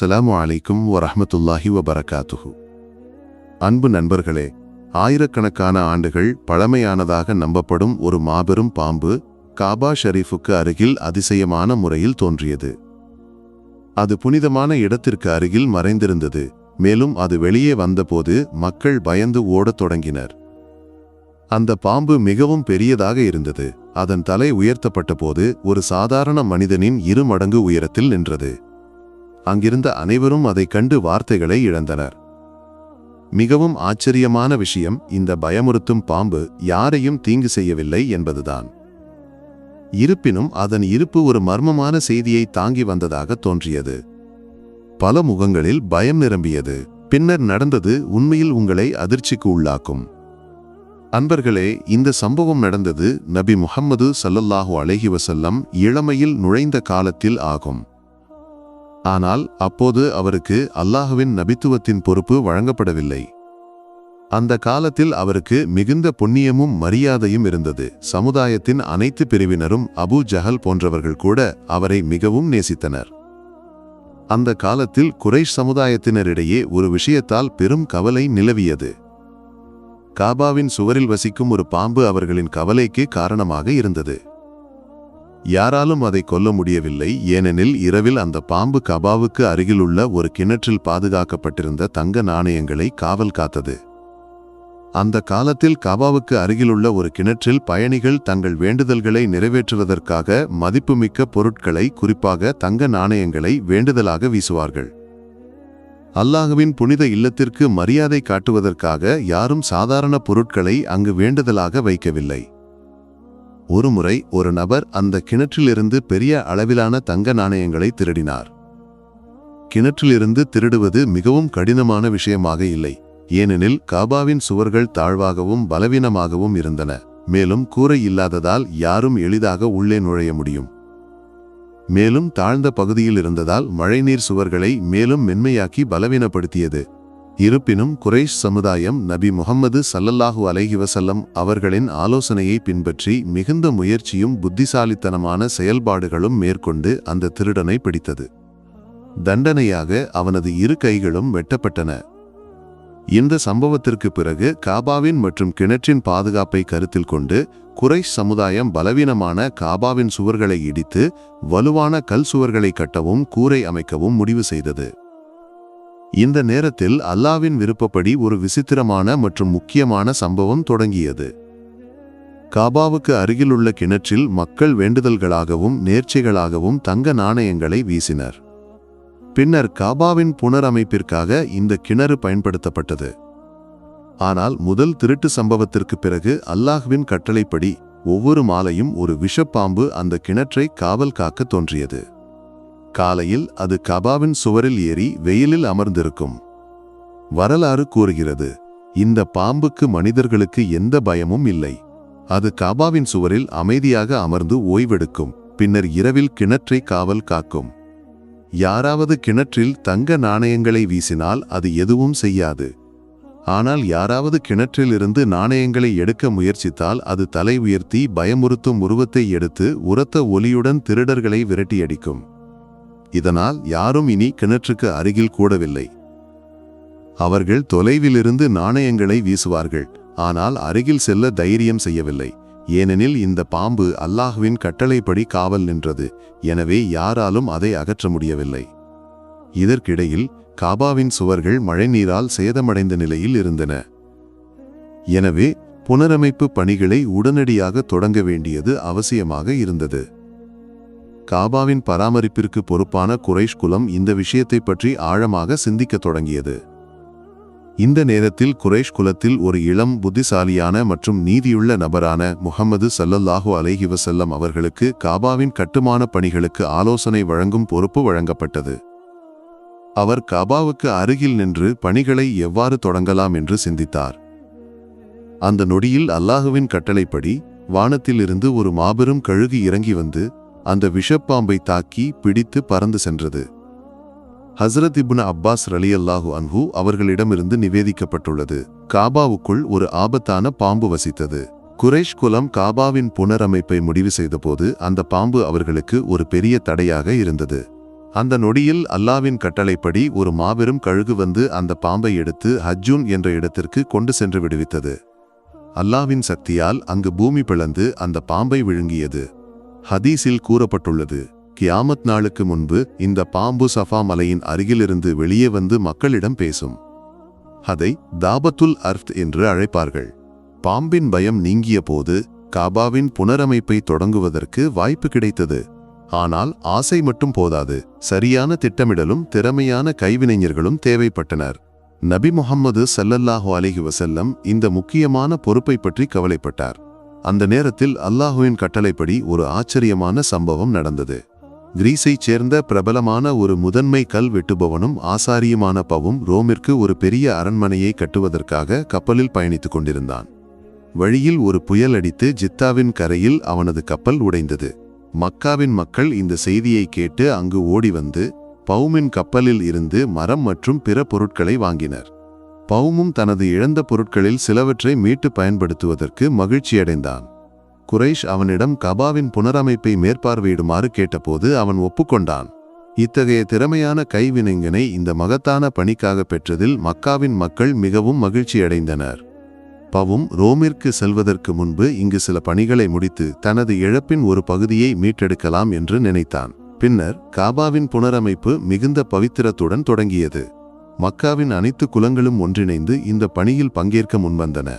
அஸ்ஸலாமு அலைக்கும் வரஹ்மத்துல்லாஹி வபரகாத்துஹு. அன்பு நண்பர்களே ஆயிரக்கணக்கான ஆண்டுகள் பழமையானதாக நம்பப்படும் ஒரு மாபெரும் பாம்பு காபா ஷரீஃபுக்கு அருகில் அதிசயமான முறையில் தோன்றியது. அது புனிதமான இடத்திற்கு அருகில் மறைந்திருந்தது மேலும் அது வெளியே வந்தபோது மக்கள் பயந்து ஓடத் தொடங்கினர். அந்த பாம்பு மிகவும் பெரியதாக இருந்தது அதன் தலை உயர்த்தப்பட்டபோது ஒரு சாதாரண மனிதனின் இரு மடங்கு உயரத்தில் நின்றது. அங்கிருந்த அனைவரும் அதை கண்டு வார்த்தைகளை இழந்தனர். மிகவும் ஆச்சரியமான விஷயம் இந்த பயமுறுத்தும் பாம்பு யாரையும் தீங்கு செய்யவில்லை என்பதுதான். இருப்பினும் அதன் இருப்பு ஒரு மர்மமான செய்தியை தாங்கி வந்ததாக தோன்றியது. பல முகங்களில் பயம் நிரம்பியது. பின்னர் நடந்தது உண்மையில் உங்களை அதிர்ச்சிக்கு உள்ளாக்கும். அன்பர்களே இந்த சம்பவம் நடந்தது நபி முஹம்மது சல்லல்லாஹு அலஹி வசல்லம் இளமையில் நுழைந்த காலத்தில் ஆகும். ஆனால் அப்போது அவருக்கு அல்லாஹுவின் நபித்துவத்தின் பொறுப்பு வழங்கப்படவில்லை. அந்த காலத்தில் அவருக்கு மிகுந்த புண்ணியமும் மரியாதையும் இருந்தது. சமுதாயத்தின் அனைத்து பிரிவினரும் அபு ஜஹல் போன்றவர்கள் கூட அவரை மிகவும் நேசித்தனர். அந்த காலத்தில் குறைஷ் சமுதாயத்தினரிடையே ஒரு விஷயத்தால் பெரும் கவலை நிலவியது. காபாவின் சுவரில் வசிக்கும் ஒரு பாம்பு அவர்களின் கவலைக்கு காரணமாக இருந்தது. யாராலும் அதை கொல்ல முடியவில்லை. ஏனெனில் இரவில் அந்த பாம்பு கபாவுக்கு அருகிலுள்ள ஒரு கிணற்றில் பாதுகாக்கப்பட்டிருந்த தங்க நாணயங்களை காவல் காத்தது. அந்த காலத்தில் கபாவுக்கு அருகிலுள்ள ஒரு கிணற்றில் பயணிகள் தங்கள் வேண்டுதல்களை நிறைவேற்றுவதற்காக மதிப்புமிக்க பொருட்களை குறிப்பாக தங்க நாணயங்களை வேண்டுதலாக வீசுவார்கள். அல்லாஹுவின் புனித இல்லத்திற்கு மரியாதை காட்டுவதற்காக யாரும் சாதாரண பொருட்களை அங்கு வேண்டுதலாக வைக்கவில்லை. ஒருமுறை ஒரு நபர் அந்த கிணற்றிலிருந்து பெரிய அளவிலான தங்க நாணயங்களை திருடினார். கிணற்றிலிருந்து திருடுவது மிகவும் கடினமான விஷயமாக இல்லை ஏனெனில் காபாவின் சுவர்கள் தாழ்வாகவும் பலவீனமாகவும் இருந்தன மேலும் கூரை இல்லாததால் யாரும் எளிதாக உள்ளே நுழைய முடியும். மேலும் தாழ்ந்த பகுதியில் இருந்ததால் மழைநீர் சுவர்களை மேலும் மென்மையாக்கி பலவீனப்படுத்தியது. இருப்பினும் குரேஷ் சமுதாயம் நபி முகம்மது சல்லல்லாஹு அலைஹி வசல்லம் அவர்களின் ஆலோசனையை பின்பற்றி மிகுந்த முயற்சியும் புத்திசாலித்தனமான செயல்பாடுகளும் மேற்கொண்டு அந்த திருடனை பிடித்தது. தண்டனையாக அவனது இரு கைகளும் வெட்டப்பட்டன. இந்த சம்பவத்திற்கு பிறகு காபாவின் மற்றும் கிணற்றின் பாதுகாப்பை கருத்தில் கொண்டு குறைஷ் சமுதாயம் பலவீனமான காபாவின் சுவர்களை இடித்து வலுவான கல் சுவர்களை கட்டவும் கூரை அமைக்கவும் முடிவு செய்தது. இந்த நேரத்தில் அல்லாவின் விருப்பப்படி ஒரு விசித்திரமான மற்றும் முக்கியமான சம்பவம் தொடங்கியது. காபாவுக்கு அருகிலுள்ள கிணற்றில் மக்கள் வேண்டுதல்களாகவும் நேர்ச்சிகளாகவும் தங்க நாணயங்களை வீசினர். பின்னர் காபாவின் புனரமைப்பிற்காக இந்த கிணறு பயன்படுத்தப்பட்டது. ஆனால் முதல் திருட்டு சம்பவத்திற்கு பிறகு அல்லாஹ்வின் கட்டளைப்படி ஒவ்வொரு மாலையும் ஒரு விஷப்பாம்பு அந்த கிணற்றை காவல் காக்க தோன்றியது. காலையில் அது கபாவின் சுவரில் ஏறி வெயிலில் அமர்ந்திருக்கும். வரலாறு கூறுகிறது இந்த பாம்புக்கு மனிதர்களுக்கு எந்த பயமும் இல்லை. அது காபாவின் சுவரில் அமைதியாக அமர்ந்து ஓய்வெடுக்கும் பின்னர் இரவில் கிணற்றை காவல் காக்கும். யாராவது கிணற்றில் தங்க நாணயங்களை வீசினால் அது எதுவும் செய்யாது. ஆனால் யாராவது கிணற்றிலிருந்து நாணயங்களை எடுக்க முயற்சித்தால் அது தலை உயர்த்தி பயமுறுத்தும் உருவத்தை எடுத்து உரத்த ஒலியுடன் திருடர்களை விரட்டியடிக்கும். இதனால் யாரும் இனி கிணற்றுக்கு அருகில் கூடவில்லை. அவர்கள் தொலைவிலிருந்து நாணயங்களை வீசுவார்கள் ஆனால் அருகில் செல்ல தைரியம் செய்யவில்லை. ஏனெனில் இந்த பாம்பு அல்லாஹுவின் கட்டளைப்படி காவல் நின்றது எனவே யாராலும் அதை அகற்ற முடியவில்லை. இதற்கிடையில் காபாவின் சுவர்கள் மழைநீரால் சேதமடைந்த நிலையில் இருந்தன. எனவே புனரமைப்பு பணிகளை உடனடியாக தொடங்க வேண்டியது அவசியமாக இருந்தது. காபாவின் பராமரிப்பிற்கு பொறுப்பான குறைஷ் குலம் இந்த விஷயத்தை பற்றி ஆழமாக சிந்திக்கத் தொடங்கியது. இந்த நேரத்தில் குரேஷ் குலத்தில் ஒரு இளம் புத்திசாலியான மற்றும் நீதியுள்ள நபரான முகமது சல்லல்லாஹு அலைஹி வசல்லம் அவர்களுக்கு காபாவின் கட்டுமான பணிகளுக்கு ஆலோசனை வழங்கும் பொறுப்பு வழங்கப்பட்டது. அவர் காபாவுக்கு அருகில் நின்று பணிகளை எவ்வாறு தொடங்கலாம் என்று சிந்தித்தார். அந்த நொடியில் அல்லாஹுவின் கட்டளைப்படி வானத்திலிருந்து ஒரு மாபெரும் கழுகு இறங்கி வந்து அந்த விஷப்பாம்பை தாக்கி பிடித்து பறந்து சென்றது. ஹசரத் இப்னு அப்பாஸ் ரலியல்லாஹு அன்ஹு அவர்களிடமிருந்து நிவேதிக்கப்பட்டுள்ளது. காபாவுக்குள் ஒரு ஆபத்தான பாம்பு வசித்தது. குரேஷ் குலம் காபாவின் புனரமைப்பை முடிவு செய்தபோது அந்த பாம்பு அவர்களுக்கு ஒரு பெரிய தடையாக இருந்தது. அந்த நொடியில் அல்லாவின் கட்டளைப்படி ஒரு மாபெரும் கழுகு வந்து அந்த பாம்பை எடுத்து ஹஜ்ஜூன் என்ற இடத்திற்கு கொண்டு சென்று விடுவித்தது. அல்லாவின் சக்தியால் அங்கு பூமி பிளந்து அந்த பாம்பை விழுங்கியது. ஹதீஸில் கூறப்பட்டுள்ளது கியாமத் நாளுக்கு முன்பு இந்த பாம்பு சஃபா மலையின் அருகிலிருந்து வெளியே வந்து மக்களிடம் பேசும். அதை தாபத்துல் அர்த் என்று அழைப்பார்கள். பாம்பின் பயம் நீங்கிய போது காபாவின் புனரமைப்பை தொடங்குவதற்கு வாய்ப்பு கிடைத்தது. ஆனால் ஆசை மட்டும் போதாது சரியான திட்டமிடலும் திறமையான கைவினைஞர்களும் தேவைப்பட்டனர். நபி முஹம்மது சல்லல்லாஹு அலிஹி வசல்லம் இந்த முக்கியமான பொறுப்பை பற்றி கவலைப்பட்டார். அந்த நேரத்தில் அல்லாஹுவின் கட்டளைப்படி ஒரு ஆச்சரியமான சம்பவம் நடந்தது. கிரீஸைச் சேர்ந்த பிரபலமான ஒரு முதன்மை கல் வெட்டுபவனும் ஆசாரியுமான பவும் ரோமிற்கு ஒரு பெரிய அரண்மனையை கட்டுவதற்காக கப்பலில் பயணித்துக் கொண்டிருந்தான். வழியில் ஒரு புயல் அடித்து ஜித்தாவின் கரையில் அவனது கப்பல் உடைந்தது. மக்காவின் மக்கள் இந்த செய்தியை கேட்டு அங்கு ஓடி வந்து பவுமின் கப்பலில் இருந்து மரம் மற்றும் பிற பொருட்களை வாங்கினர். பவுமும் தனது இழந்த பொருட்களில் சிலவற்றை மீட்டு பயன்படுத்துவதற்கு மகிழ்ச்சியடைந்தான். குரைஷ் அவனிடம் கபாவின் புனரமைப்பை மேற்பார்வையிடுமாறு கேட்டபோது அவன் ஒப்புக்கொண்டான். இத்தகைய திறமையான கைவினைஞனை இந்த மகத்தான பணிக்காக பெற்றதில் மக்காவின் மக்கள் மிகவும் மகிழ்ச்சியடைந்தனர். பவும் ரோமிற்கு செல்வதற்கு முன்பு இங்கு சில பணிகளை முடித்து தனது இழப்பின் ஒரு பகுதியை மீட்டெடுக்கலாம் என்று நினைத்தான். பின்னர் காபாவின் புனரமைப்பு மிகுந்த பவித்திரத்துடன் தொடங்கியது. மக்காவின் அனைத்து குலங்களும் ஒன்றிணைந்து இந்த பணியில் பங்கேற்க முன்வந்தன.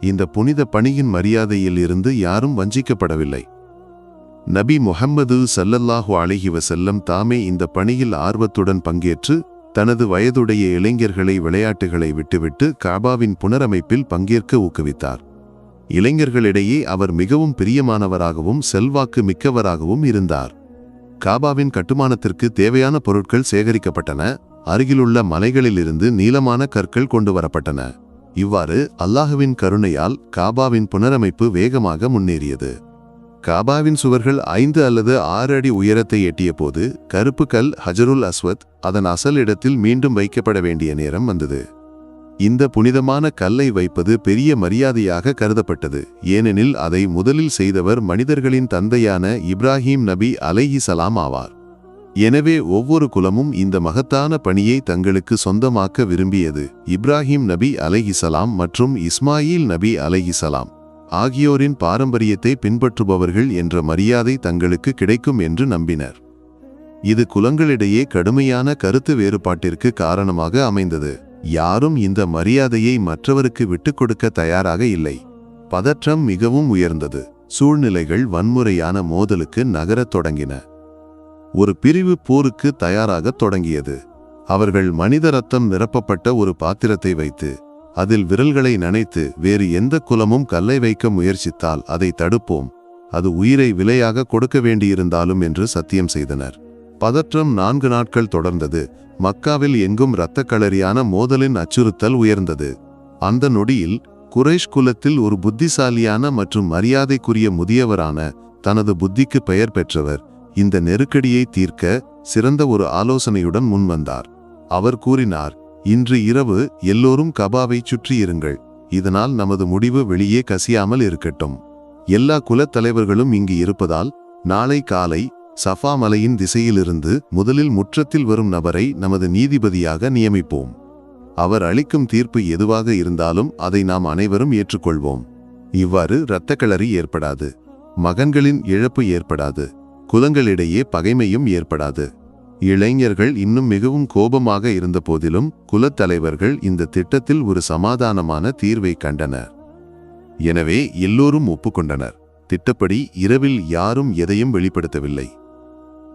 இந்த புனித பணியின் மரியாதையில் இருந்து யாரும் வஞ்சிக்கப்படவில்லை. நபி முஹம்மது சல்லல்லாஹு அழகிவ செல்லம் தாமே இந்த பணியில் ஆர்வத்துடன் பங்கேற்று தனது வயதுடைய இளைஞர்களை விளையாட்டுகளை விட்டுவிட்டு காபாவின் புனரமைப்பில் பங்கேற்க ஊக்குவித்தார். இளைஞர்களிடையே அவர் மிகவும் பிரியமானவராகவும் செல்வாக்கு மிக்கவராகவும் இருந்தார். காபாவின் கட்டுமானத்திற்கு தேவையான பொருட்கள் சேகரிக்கப்பட்டன. அருகிலுள்ள மலைகளிலிருந்து நீளமான கற்கள் கொண்டு வரப்பட்டன இவ்வாறு அல்லாஹுவின் கருணையால் காபாவின் புனரமைப்பு வேகமாக முன்னேறியது. காபாவின் சுவர்கள் ஐந்து அல்லது ஆறு அடி உயரத்தை எட்டிய போது கருப்பு கல் ஹஜருல் அஸ்வத் அதன் அசல் இடத்தில் மீண்டும் வைக்கப்பட வேண்டிய நேரம் வந்தது. இந்த புனிதமான கல்லை வைப்பது பெரிய மரியாதையாக கருதப்பட்டது. ஏனெனில் அதை முதலில் செய்தவர் மனிதர்களின் தந்தையான இப்ராஹிம் நபி அலைஹி சலாம் ஆவார். எனவே ஒவ்வொரு குலமும் இந்த மகத்தான பணியை தங்களுக்கு சொந்தமாக்க விரும்பியது. இப்ராஹிம் நபி அலைஹிசலாம் மற்றும் இஸ்மாயில் நபி அலைஹிசலாம் ஆகியோரின் பாரம்பரியத்தை பின்பற்றுபவர்கள் என்ற மரியாதை தங்களுக்கு கிடைக்கும் என்று நம்பினர். இது குலங்களிடையே கடுமையான கருத்து வேறுபாட்டிற்கு காரணமாக அமைந்தது. யாரும் இந்த மரியாதையை மற்றவருக்கு விட்டுக் கொடுக்க தயாராக இல்லை. பதற்றம் மிகவும் உயர்ந்தது. சூழ்நிலைகள் வன்முறையான மோதலுக்கு நகரத் தொடங்கின. ஒரு பிரிவு போருக்கு தயாராகத் தொடங்கியது. அவர்கள் மனித ரத்தம் நிரப்பப்பட்ட ஒரு பாத்திரத்தை வைத்து அதில் விரல்களை நனைத்து வேறு எந்த குலமும் கல்லை வைக்க முயற்சித்தால் அதை தடுப்போம். அது உயிரை விலையாக கொடுக்க வேண்டியிருந்தாலும் என்று சத்தியம் செய்தனர். பதற்றம் நான்கு நாட்கள் தொடர்ந்தது. மக்காவில் எங்கும் இரத்தக் களரியான மோதலின் அச்சுறுத்தல் உயர்ந்தது. அந்த நொடியில் குறைஷ் குலத்தில் ஒரு புத்திசாலியான மற்றும் மரியாதைக்குரிய முதியவரான தனது புத்திக்கு பெயர் பெற்றவர் இந்த நெருக்கடியை தீர்க்க சிறந்த ஒரு ஆலோசனையுடன் முன்வந்தார். அவர் கூறினார் இன்று இரவு எல்லோரும் கபாவை சுற்றியிருங்கள் இதனால் நமது முடிவு வெளியே கசியாமல் இருக்கட்டும். எல்லா குலத் தலைவர்களும் இங்கு இருப்பதால் நாளை காலை சஃபா மலையின் திசையிலிருந்து முதலில் முற்றத்தில் வரும் நபரை நமது நீதிபதியாக நியமிப்போம். அவர் அளிக்கும் தீர்ப்பு எதுவாக இருந்தாலும் அதை நாம் அனைவரும் ஏற்றுக்கொள்வோம். இவ்வாறு இரத்தக்களறி ஏற்படாது. மகன்களின் இழப்பு ஏற்படாது. குலங்களிடையே பகைமையும் ஏற்படாது. இளைஞர்கள் இன்னும் மிகவும் கோபமாக இருந்த போதிலும் குலத்தலைவர்கள் இந்த திட்டத்தில் ஒரு சமாதானமான தீர்வை கண்டனர். எனவே எல்லோரும் ஒப்புக்கொண்டனர். திட்டப்படி இரவில் யாரும் எதையும் வெளிப்படுத்தவில்லை.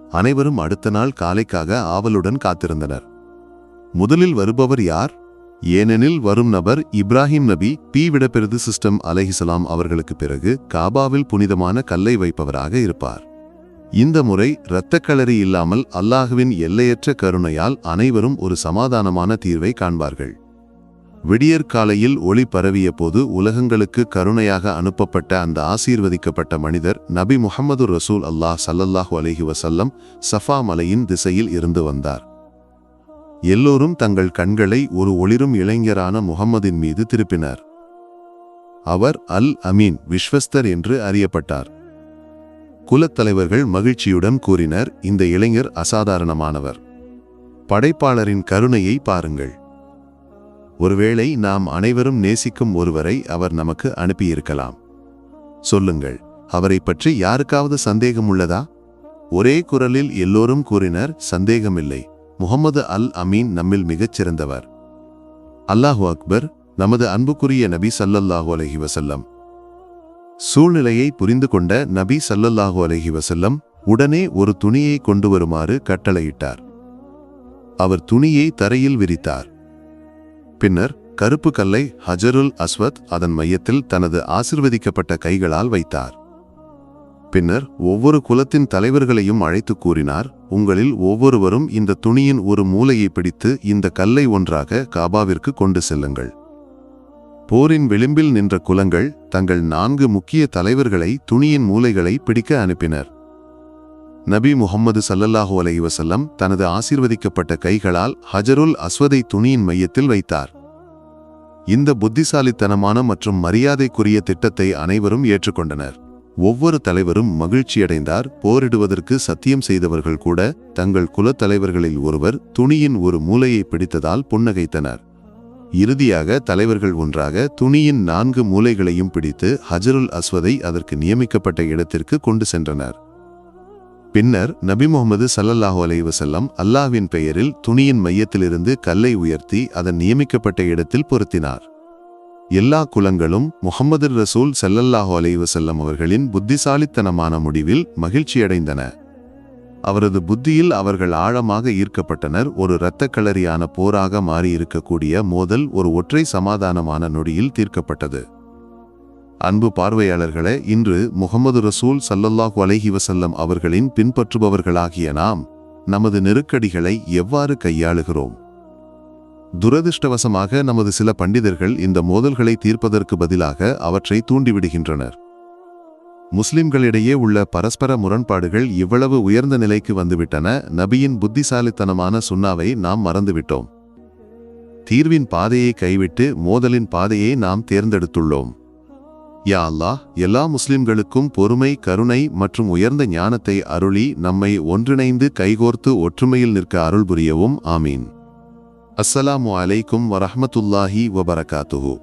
அனைவரும் அடுத்த நாள் காலைக்காக ஆவலுடன் காத்திருந்தனர். முதலில் வருபவர் யார்? ஏனெனில் வரும் நபர் இப்ராஹிம் நபி பி விடப்பெருது சிஸ்டம் அலஹிசலாம் அவர்களுக்கு பிறகு காபாவில் புனிதமான கல்லை வைப்பவராக இருப்பார். இந்த முறை இரத்தக்களறி இல்லாமல் அல்லாஹுவின் எல்லையற்ற கருணையால் அனைவரும் ஒரு சமாதானமான தீர்வை காண்பார்கள். விடியற்காலையில் ஒளி பரவிய போது உலகங்களுக்கு கருணையாக அனுப்பப்பட்ட அந்த ஆசீர்வதிக்கப்பட்ட மனிதர் நபி முகமது ரசூல் அல்லாஹ் சல்லல்லாஹு அலஹி வசல்லம் சஃபா மலையின் திசையில் இருந்து வந்தார். எல்லோரும் தங்கள் கண்களை ஒரு ஒளிரும் இளைஞரான முகம்மதின் மீது திருப்பினர். அவர் அல் அமீன் விஸ்வஸ்தர் என்று அறியப்பட்டார். குலத்தலைவர்கள் மகிழ்ச்சியுடன் கூறினர் இந்த இளைஞர் அசாதாரணமானவர். படைப்பாளரின் கருணையை பாருங்கள். ஒருவேளை நாம் அனைவரும் நேசிக்கும் ஒருவரை அவர் நமக்கு அனுப்பியிருக்கலாம். சொல்லுங்கள் அவரை பற்றி யாருக்காவது சந்தேகம் உள்ளதா ஒரே குரலில் எல்லோரும் கூறினர் சந்தேகமில்லை. முகமது அல் அமீன் நம்மில் மிகச் சிறந்தவர். அல்லாஹு அக்பர் நமது அன்புக்குரிய நபி சல்லல்லாஹு அலஹி வசல்லம் சூழ்நிலையை புரிந்து கொண்ட நபி சல்லல்லாஹு அலஹி வசல்லம் உடனே ஒரு துணியை கொண்டு வருமாறு கட்டளையிட்டார். அவர் துணியை தரையில் விரித்தார். பின்னர் கருப்பு கல்லை ஹஜருல் அஸ்வத் அதன் மையத்தில் தனது ஆசிர்வதிக்கப்பட்ட கைகளால் வைத்தார். பின்னர் ஒவ்வொரு குலத்தின் தலைவர்களையும் அழைத்து கூறினார் உங்களில் ஒவ்வொருவரும் இந்த துணியின் ஒரு மூலையை பிடித்து இந்த கல்லை ஒன்றாக காபாவிற்கு கொண்டு செல்லுங்கள். போரின் விளிம்பில் நின்ற குலங்கள் தங்கள் நான்கு முக்கிய தலைவர்களை துணியின் மூலைகளை பிடிக்க அனுப்பினர். நபி முகம்மது சல்லல்லாஹு அலைஹி வஸல்லம் தனது ஆசீர்வதிக்கப்பட்ட கைகளால் ஹஜருல் அஸ்வதை துணியின் மையத்தில் வைத்தார். இந்த புத்திசாலித்தனமான மற்றும் மரியாதைக்குரிய திட்டத்தை அனைவரும் ஏற்றுக்கொண்டனர். ஒவ்வொரு தலைவரும் மகிழ்ச்சியடைந்தார். போரிடுவதற்கு சத்தியம் செய்தவர்கள் கூட தங்கள் குலத் தலைவர்களில் ஒருவர் துணியின் ஒரு மூலையை பிடித்ததால் புன்னகைத்தனர். இறுதியாக தலைவர்கள் ஒன்றாக துணியின் நான்கு மூலைகளையும் பிடித்து ஹஜருல் அஸ்வதை அதற்கு நியமிக்கப்பட்ட இடத்திற்கு கொண்டு சென்றனர். பின்னர் நபி முகமது சல்லல்லாஹு அலைவசல்லம் வஸல்லம் அல்லாஹ்வின் பெயரில் துணியின் மையத்திலிருந்து கல்லை உயர்த்தி அதன் நியமிக்கப்பட்ட இடத்தில் பொருத்தினார். எல்லா குலங்களும் முகமது ரசூல் சல்லல்லாஹு அலைவசல்லம் அவர்களின் புத்திசாலித்தனமான முடிவில் மகிழ்ச்சியடைந்தன. அவரது புத்தியில் அவர்கள் ஆழமாக ஈர்க்கப்பட்டனர். ஒரு இரத்தக் களரியான போராக மாறியிருக்கக்கூடிய மோதல் ஒரு ஒற்றை சமாதானமான நொடியில் தீர்க்கப்பட்டது. அன்பு பார்வையாளர்களே இன்று முகமது ரசூல் சல்லல்லாஹு அலஹி வசல்லம் அவர்களின் பின்பற்றுபவர்களாகிய நாம் நமது நெருக்கடிகளை எவ்வாறு கையாளுகிறோம்? துரதிர்ஷ்டவசமாக நமது சில பண்டிதர்கள் இந்த மோதல்களை தீர்ப்பதற்கு பதிலாக அவற்றை தூண்டிவிடுகின்றனர். முஸ்லிம்களிடையே உள்ள பரஸ்பர முரண்பாடுகள் இவ்வளவு உயர்ந்த நிலைக்கு வந்துவிட்டன நபியின் புத்திசாலித்தனமான சுன்னாவை நாம் மறந்துவிட்டோம். தீர்வின் பாதையை கைவிட்டு மோதலின் பாதையை நாம் தேர்ந்தெடுத்துள்ளோம். யா அல்லாஹ் எல்லா முஸ்லிம்களுக்கும் பொறுமை கருணை மற்றும் உயர்ந்த ஞானத்தை அருளி நம்மை ஒன்றிணைந்து கைகோர்த்து ஒற்றுமையில் நிற்க அருள் புரியவும். ஆமீன். அஸ்ஸலாமு அலைக்கும் வரஹமத்துல்லாஹி வபரகாத்துஹு.